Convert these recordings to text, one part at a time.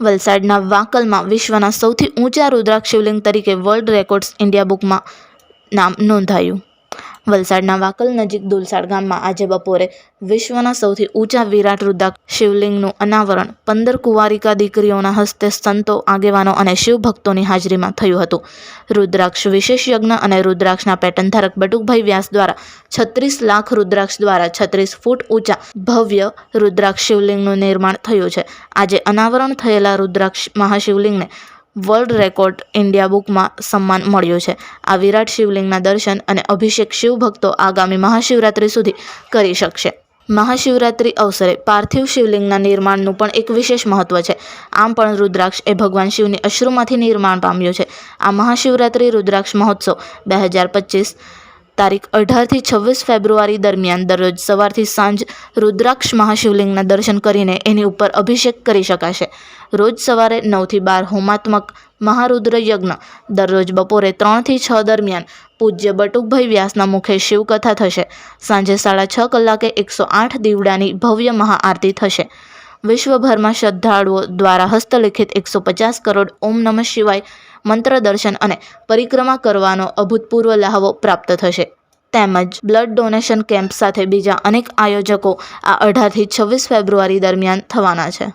વલસાડના વાંકલમાં વિશ્વના સૌથી ઊંચા રુદ્રાક્ષ શિવલિંગ તરીકે વર્લ્ડ રેકોર્ડ્સ ઇન્ડિયા બુકમાં નામ નોંધાયું. વલસાડના વાકલ નજીક દુલસાડ ગામમાં આજે બપોરે વિશ્વના સૌથી ઊંચા વિરાટ રુદ્રાક્ષ શિવલિંગનું અનાવરણ. પંદર કુંવારિકા દીકરીઓના હસ્તે સંતો, આગેવાનો અને શિવભક્તોની હાજરીમાં થયું હતું. રુદ્રાક્ષ વિશેષ યજ્ઞ અને રુદ્રાક્ષના પેટર્ન ધારક બટુકભાઈ વ્યાસ દ્વારા છત્રીસ લાખ રુદ્રાક્ષ દ્વારા છત્રીસ ફૂટ ઊંચા ભવ્ય રુદ્રાક્ષ શિવલિંગનું નિર્માણ થયું છે. આજે અનાવરણ થયેલા રુદ્રાક્ષ મહાશિવલિંગને વર્લ્ડ રેકોર્ડ ઇન્ડિયા બુકમાં સન્માન મળ્યું છે. આ વિરાટ શિવલિંગના દર્શન અને અભિષેક શિવભક્તો આગામી મહાશિવરાત્રિ સુધી કરી શકશે. મહાશિવરાત્રિ અવસરે પાર્થિવ શિવલિંગના નિર્માણનું પણ એક વિશેષ મહત્વ છે. આમ પણ રુદ્રાક્ષ એ ભગવાન શિવની અશ્રુમાંથી નિર્માણ પામ્યું છે. આ મહાશિવરાત્રિ રુદ્રાક્ષ મહોત્સવ બે હજાર પચીસ તારીખ અઢારથી છવ્વીસ ફેબ્રુઆરી દરમિયાન દરરોજ સવારથી સાંજ રુદ્રાક્ષ મહાશિવલિંગના દર્શન કરીને એની ઉપર અભિષેક કરી શકાશે. રોજ સવારે નવથી બાર હોમાત્મક મહારુદ્ર યજ્ઞ દરરોજ બપોરે ત્રણથી છ દરમિયાન પૂજ્ય બટુકભાઈ વ્યાસના મુખે શિવકથા થશે. સાંજે સાડા છ કલાકે એકસો આઠ દીવડાની ભવ્ય મહાઆરતી થશે. વિશ્વભરમાં શ્રદ્ધાળુઓ દ્વારા હસ્તલિખિત એકસો પચાસ કરોડ ઓમ નમઃ શિવાય મંત્ર દર્શન અને પરિક્રમા કરવાનો અભૂતપૂર્વ લહાવો પ્રાપ્ત થશે. તેમજ બ્લડ ડોનેશન કેમ્પ સાથે બીજા અનેક આયોજકો આ અઢારથી છવ્વીસ ફેબ્રુઆરી દરમિયાન થવાના છે.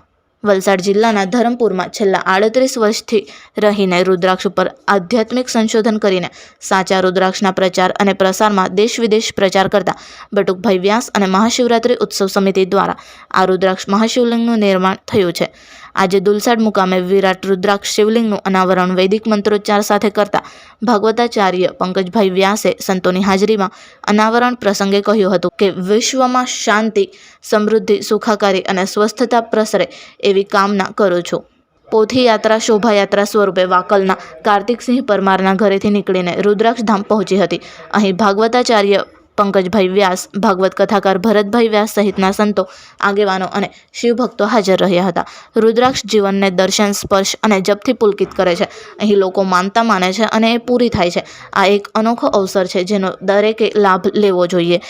વલસાડ જિલ્લાના ધરમપુરમાં છેલ્લા આડત્રીસ વર્ષથી રહીને રુદ્રાક્ષ ઉપર આધ્યાત્મિક સંશોધન કરીને સાચા રુદ્રાક્ષના પ્રચાર અને પ્રસારમાં દેશ વિદેશ પ્રચાર કરતા બટુકભાઈ વ્યાસ અને મહાશિવરાત્રિ ઉત્સવ સમિતિ દ્વારા આ રુદ્રાક્ષ મહાશિવલિંગનું નિર્માણ થયું છે. આજે દુલસાડ મુકામે વિરાટ રુદ્રાક્ષ શિવલિંગનું અનાવરણ વૈદિક મંત્રોચ્ચાર સાથે કરતા ભાગવતાચાર્ય પંકજભાઈ વ્યાસે સંતોની હાજરીમાં અનાવરણ પ્રસંગે કહ્યું હતું કે વિશ્વમાં શાંતિ, સમૃદ્ધિ, સુખાકારી અને સ્વસ્થતા પ્રસરે એવી કામના કરું છું. પોથી યાત્રા શોભાયાત્રા સ્વરૂપે વાકલના કાર્તિકસિંહ પરમારના ઘરેથી નીકળીને રુદ્રાક્ષ ધામ પહોંચી હતી. અહીં ભાગવતાચાર્ય પંકજભાઈ વ્યાસ, ભાગવત કથાકાર ભરતભાઈ વ્યાસ સહિતના સંતો, આગેવાનો અને શિવભક્તો હાજર રહ્યા હતા. રુદ્રાક્ષ જીવનને દર્શન, સ્પર્શ અને જપથી પુલકિત કરે છે. અહીં લોકો માનતા માને છે અને એ પૂરી થાય છે. આ એક અનોખો અવસર છે જેનો દરેકે લાભ લેવો જોઈએ,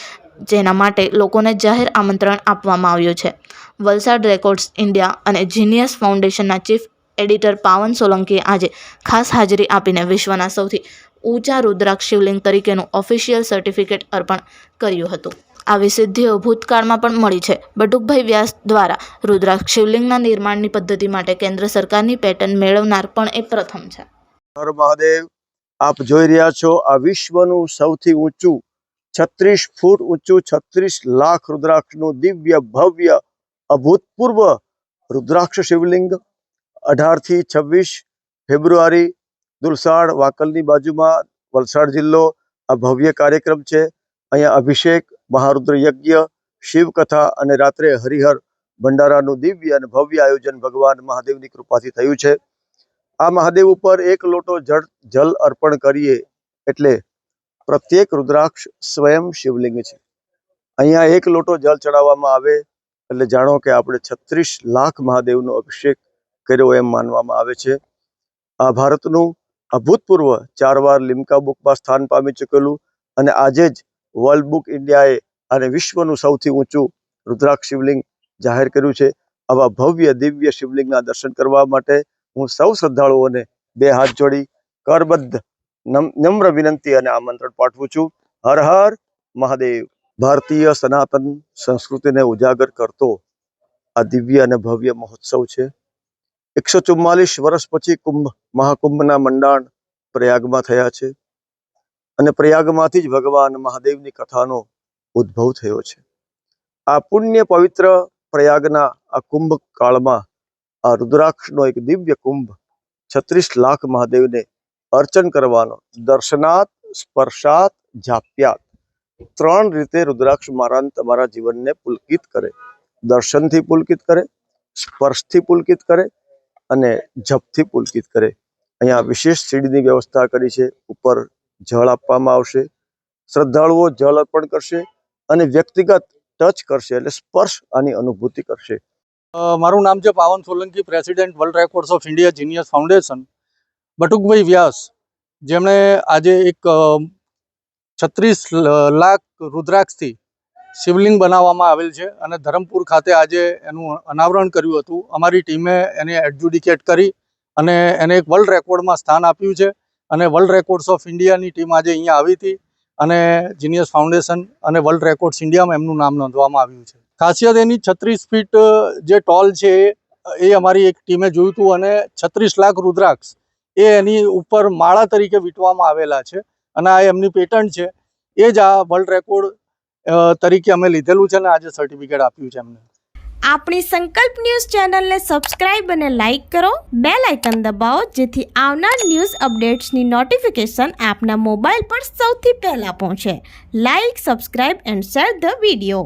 જેના માટે લોકોને જાહેર આમંત્રણ આપવામાં આવ્યું છે. વલસાડ રેકોર્ડ્સ ઇન્ડિયા અને જીનિયસ ફાઉન્ડેશનના ચીફ એડિટર પાવન સોલંકીએ આજે ખાસ હાજરી આપીને વિશ્વના સૌથી ઊંચા રુદ્રાક્ષ શિવલિંગ તરીકેનું ઓફિશિયલ સર્ટિફિકેટ અર્પણ કર્યું હતું. આવી સિદ્ધિઓ ભૂતકાળમાં પણ મળી છે. બટુકભાઈ વ્યાસ દ્વારા રુદ્રાક્ષ શિવલિંગના નિર્માણની પદ્ધતિ માટે કેન્દ્ર સરકારની પેટર્ન મેળવનાર પણ એ પ્રથમ છે. મહાદેવ, આપ જોઈ રહ્યા છો આ વિશ્વનું સૌથી ઊંચું, છત્રીસ ફૂટ ઊંચું, છત્રીસ લાખ રુદ્રાક્ષનું દિવ્ય ભવ્ય, અભૂતપૂર્વ રુદ્રાક્ષ શિવલિંગ. અઢારથી છવ્વીસ ફેબ્રુઆરી દુલસાડ વાકલની બાજુમાં વલસાડ જિલ્લો આ ભવ્ય કાર્યક્રમ છે. અહીંયા અભિષેક મહારુદ્ર યજ્ઞ શિવકથા અને રાત્રે હરિહર ભંડારાનું દિવ્ય અને ભવ્ય આયોજન ભગવાન મહાદેવની કૃપાથી થયું છે. આ મહાદેવ ઉપર એક લોટો જળ, જલ અર્પણ કરીએ એટલે પ્રત્યેક રુદ્રાક્ષ સ્વયં શિવલિંગ છે. અહીંયા એક લોટો જલ ચડાવવામાં આવે એટલે જાણો કે આપણે છત્રીસ લાખ મહાદેવનો અભિષેક કર્યો એમ માનવામાં આવે છે. આ ભારતનું અભૂતપૂર્વ ચાર વાર લિમ્કા બુકમાં સ્થાન પામી ચૂકેલું અને આજે જ વર્લ્ડ બુક ઇન્ડિયાએ અને વિશ્વનું સૌથી ઊંચું રુદ્રાક્ષ શિવલિંગ જાહેર કર્યું છે. આવા ભવ્ય દિવ્ય શિવલિંગના દર્શન કરવા માટે હું સૌ શ્રદ્ધાળુઓને બે હાથ જોડી કરબદ્ધ નમ- નમ્ર વિનંતી અને આમંત્રણ પાઠવું છું. હર હર મહાદેવ. ભારતીય સનાતન સંસ્કૃતિને ઉજાગર કરતો આ દિવ્ય અને ભવ્ય મહોત્સવ છે. એકસો ચુમ્માલીસ વર્ષ પછી કુંભ, મહાકુંભના મંડાણ પ્રયાગમાં થયા છે અને પ્રયાગમાંથી જ ભગવાન મહાદેવની કથાનો ઉદ્ભવ થયો છે. આ પુણ્ય પવિત્ર પ્રયાગના આ કુંભ કાળમાં આ રુદ્રાક્ષનો એક દિવ્ય કુંભ છત્રીસ લાખ મહાદેવને અર્ચન કરવાનો દર્શનાત સ્પર્શાત જાપ્યાત ત્રણ રીતે રુદ્રાક્ષ મારા તમારા જીવનને પુલકિત કરે. દર્શનથી પુલકિત કરે, સ્પર્શથી પુલકિત કરે અને જપથી પુલકિત કરે. અહીંયા વિશેષ સીડીની વ્યવસ્થા કરી છે. ઉપર જળ આપવામાં આવશે. શ્રદ્ધાળુઓ જળ અર્પણ કરશે અને વ્યક્તિગત ટચ કરશે એટલે સ્પર્શ આની અનુભૂતિ કરશે. મારું નામ છે Pavan Solanki, president world records of India genius foundation. Batukbhai Vyas, જેમણે આજે એક છત્રીસ લાખ રુદ્રાક્ષથી શિવલિંગ બનાવવામાં આવેલ છે અને ધરમપુર ખાતે આજે એનું અનાવરણ કર્યું હતું. અમારી ટીમે એને એડજ્યુડિકેટ કરી અને એને એક વર્લ્ડ રેકોર્ડમાં સ્થાન આપ્યું છે અને વર્લ્ડ રેકોર્ડ્સ ઓફ ઇન્ડિયાની ટીમ આજે અહીંયા આવી હતી અને જીનિયસ ફાઉન્ડેશન અને વર્લ્ડ રેકોર્ડ્સ ઇન્ડિયામાં એમનું નામ નોંધવામાં આવ્યું છે. ખાસિયત એની છત્રીસ ફીટ જે ટોલ છે એ અમારી એક ટીમે જોયું હતું અને છત્રીસ લાખ રુદ્રાક્ષ એ એની ઉપર માળા તરીકે વીંટવામાં આવેલા છે અને આ એમની પેટન્ટ છે. એ જ આ વર્લ્ડ રેકોર્ડ તરીકે અમે લીધેલું છે અને આજે સર્ટિફિકેટ આપ્યું છે એમને. આપણી સંકલ્પ ન્યૂઝ ચેનલને સબસ્ક્રાઇબ અને લાઇક કરો. બે લાઇકન દબાવો, જેથી આવનાર ન્યૂઝ અપડેટ્સની નોટિફિકેશન આપના મોબાઈલ પર સૌથી પહેલાં પહોંચે. Like subscribe and share the video